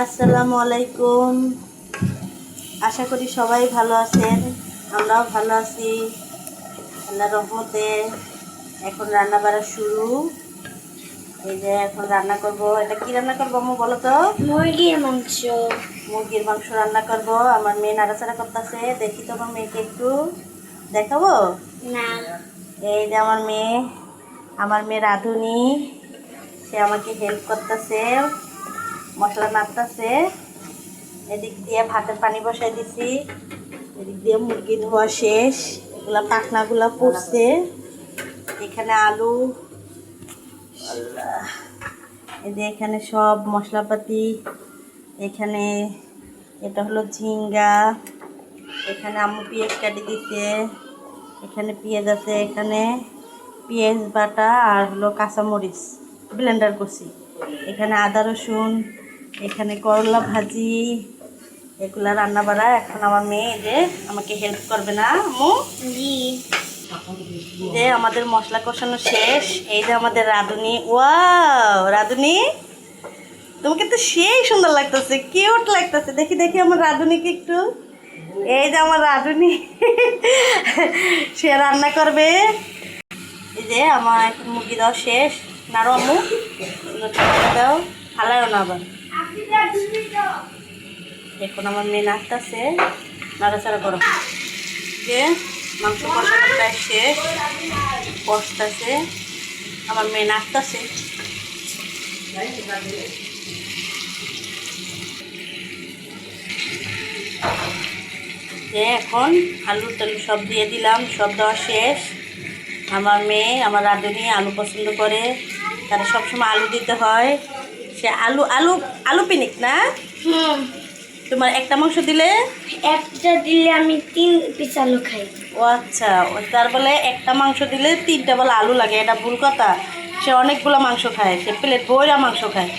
আসসালামু আলাইকুম। আশা করি সবাই ভালো আছেন। আমরাও ভালো আছি। আল্লাহ রহমতে এখন রান্না বাড়া শুরু। এই যে এখন রান্না করব। এটা কি রান্না করব আমি বলো তো? মুরগির মাংস। মুরগির মাংস রান্না করব। আমার মেয়ে নাড়াচাড়া করতেছে। দেখি তোমার মেয়েকে একটু। দেখাবো? না। এই যে আমার মেয়ে। আমার মেয়ে রাঁধুনি। সে আমাকে হেল্প করতেছে। মশলা নাড়তেছে এদিক দিয়ে ভাতের পানি বসাই দিছি। এদিক দিয়ে মুরগি ধোয়া শেষ। এগুলা পাখনাগুলা পড়ছে। এখানে আলু। যে এখানে সব মশলাপাতি। এখানে এটা হলো ঝিঙ্গা। এখানে আম্মু পেঁয়াজ কাটি দিছে। এখানে পেঁয়াজ আছে এখানে। পেঁয়াজ বাটা আর হলো কাঁচামরিচ। ব্লেন্ডার করছি। এখানে আদা রসুন। এখানে করলা ভাজি এগুলা রান্না বাড়া। এখন আমার মেয়ে যে আমাকে হেল্প করবে না জি। যে আমাদের মশলা কষানো শেষ। এই যে আমাদের রাঁধুনি। ওয়াও রাঁধুনি। তোমাকে তো সেই সুন্দর লাগতেছে কিউট লাগতেছে। দেখি দেখি আমার রাঁধুনিকে একটু। এই যে আমার রাঁধুনি। সে রান্না করবে। এই যে আমার মুরগি দেওয়া শেষ। নাড়ো টমেটো দাও। হালায়ও না আবার। এখন আমার মেয়ে নাচতেছে, নাড়াচাড়া করো। যে মাংস প্রায় শেষ, কষতেছে, আমার মেয়ে নাচতেছে। যে এখন আলু টালু সব দিয়ে দিলাম, সব দেওয়া শেষ। আমার মেয়ে, আমার রাঁধুনি আলু পছন্দ করে, তারা সবসময় আলু দিতে হয়। সে আলু আলু আলু পিনিক না? হুম। তোমার একটা মাংস দিলে? একটা দিলে আমি তিন পিস আলু খাই। ও আচ্ছা তার বলে একটা মাংস দিলে তিনটা বলে আলু লাগে এটা ভুল কথা। সে অনেকগুলো মাংস খায় সে প্লেট বইরা মাংস খায়।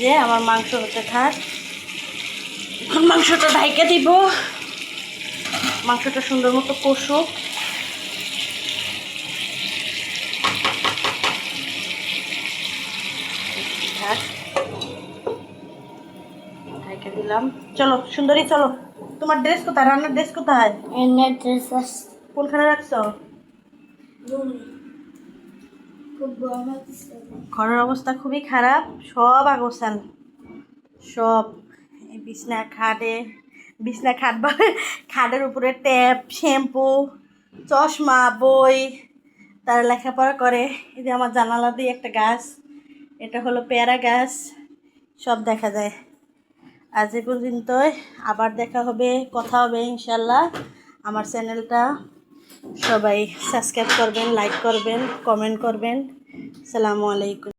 যে আমার মাংস হতে থাক। এখন মাংসটা ঢাইকে দিব। মাংসটা সুন্দর মতো কষুক। থাক ঢাইকে দিলাম। চলো সুন্দরী চলো। তোমার ড্রেস কোথায়? রান্নার ড্রেস কোথায়? এনে ড্রেস কোনখানে রাখছো? ঘরের অবস্থা খুবই খারাপ। সব আগোছাল। সব। বিছনা খাটে বিছনা খাট বা- খাটের উপরে ট্যাপ শ্যাম্পু চশমা বই তারা লেখাপড়া করে। এই যে আমার জানালা দিয়ে একটা গাছ। এটা হলো পেয়ারা গাছ, সব দেখা যায়। আজ এ পর্যন্তই, আবার দেখা হবে, কথা হবে ইনশাল্লাহ আমার চ্যানেলটা সবাই সাবস্ক্রাইব করবেন, লাইক করবেন, কমেন্ট করবেন। সালামু আলাইকুম।